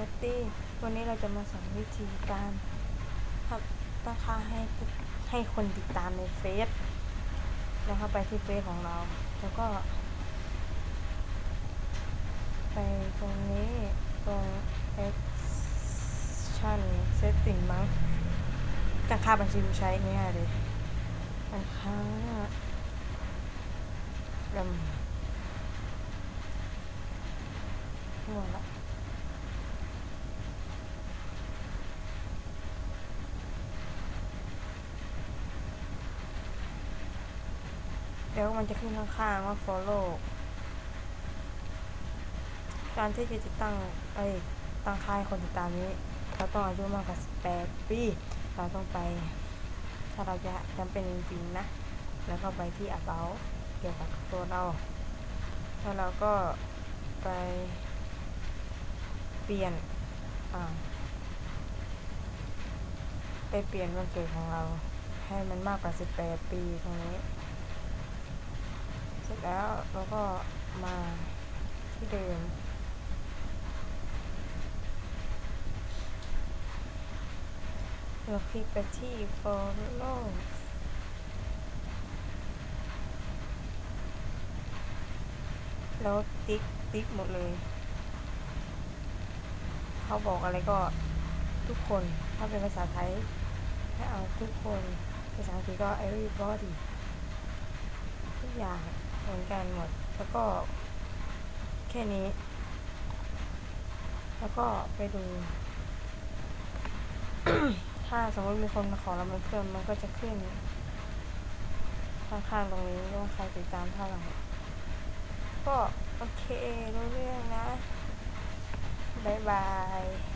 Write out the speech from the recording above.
วัสดีวันนี้เราจะมาสอนวิธีการทำตั้งค่าให้ให้คนติดตามในเฟซแล้วเข้าไปที่เฟซของเรา แล้วก็ ไปตรงนี้ตรง action setting มั้งตั้งค่าบัญชีผู้ใช้ง่ายเลยตั้งค่าลำหมดละ เดี๋ยวมันจะขึ้นข้างๆว่า follow การที่จะติดตั้งไอ้ตั้งค่ายคนติดตามนี้ เราต้องอายุมากกว่า 18 ปี เราต้องไปถ้าเราจะจำเป็นจริงๆนะ แล้วก็ไปที่ about เกี่ยวกับตัวเรา แล้วเราก็ไปเปลี่ยนอ่าไปเปลี่ยนวันเกิดของเรา ให้มันมากกว่า 18 ปีตรงนี้ เสร็จแล้วเรา ก็มาที่เดิม เราคลิกไปที่ follow แล้วติ๊กติ๊กหมดเลย เขาบอกอะไรก็ทุกคน ถ้าเป็นภาษาไทยให้เอาทุกคน ภาษาอังกฤษก็ everybody ทุกอย่าง มือนกันหมด แล้วก็ แค่นี้ แล้วก็ไปดู ถ้าสมมติมีคนมาขอเราเป็นเพื่อนมันก็จะขึ้น ข้างๆตรงนี้ว่าใครติดตามเท่าไหร่ก็โอเครู้เรื่องนะ บ๊ายบาย